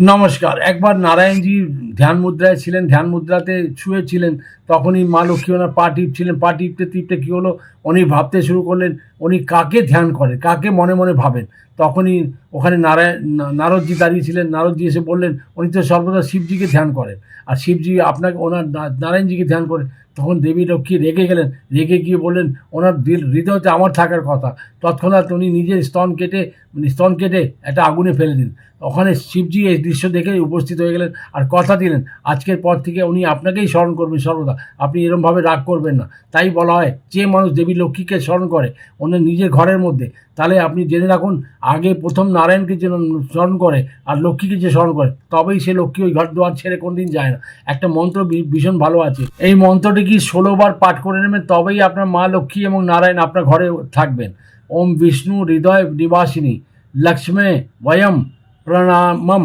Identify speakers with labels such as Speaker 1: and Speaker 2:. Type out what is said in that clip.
Speaker 1: নমস্কার। একবার নারায়ণজি ধ্যান মুদ্রায় ছিলেন, ধ্যান মুদ্রাতে শুয়েছিলেন তখনই মা লক্ষ্মী ওনার পা টিপছিলেন, পা টিপতে টিপতে কী হলো? উনি ভাবতে শুরু করলেন, উনি কাকে ধ্যান করেন কাকে মনে মনে ভাবেন? তখনই ওখানে নারায়ণ নারদজি দাঁড়িয়েছিলেন, নারদজি এসে বললেন, উনি তো সর্বদা শিবজিকে ধ্যান করেন, আর শিবজি আপনাকে ওনার নারায়ণজিকে ধ্যান করেন তখন দেবী লক্ষ্মী রেগে গেলেন, রেগে গিয়ে বললেন, ওনার দিল হৃদয়তে আমার থাকার কথা। তৎক্ষণাৎ উনি নিজের স্তন কেটে মানে স্তন কেটে একটা আগুনে ফেলে দিন ওখানে শিবজি এই দৃশ্য দেখে উপস্থিত হয়ে গেলেন, আর কথা দিলেন। আজকের পর থেকে উনি আপনাকেই স্মরণ করবেন সর্বদা। আপনি এরমভাবে রাগ করবেন না। তাই বলা হয়, যে মানুষ দেবী লক্ষ্মীকে স্মরণ করে, ওনার নিজের ঘরের মধ্যে, তাহলে আপনি জেনে রাখুন, আগে প্রথম নারায়ণকে যে স্মরণ করে আর লক্ষ্মীকে যে স্মরণ করে, তবেই সে লক্ষ্মী ওই ঘর দুয়ার ছেড়ে কোনদিন যায় না। একটা মন্ত্র ভীষণ ভালো আছে। এই মন্ত্রটি কি ষোলোবার পাঠ করে নেবেন, তবেই আপনার মা লক্ষ্মী এবং নারায়ণ আপনার ঘরে থাকবেন। ওম বিষ্ণু হৃদয় নিবাসিনী লক্ষ্মে বয়ম প্রণামম।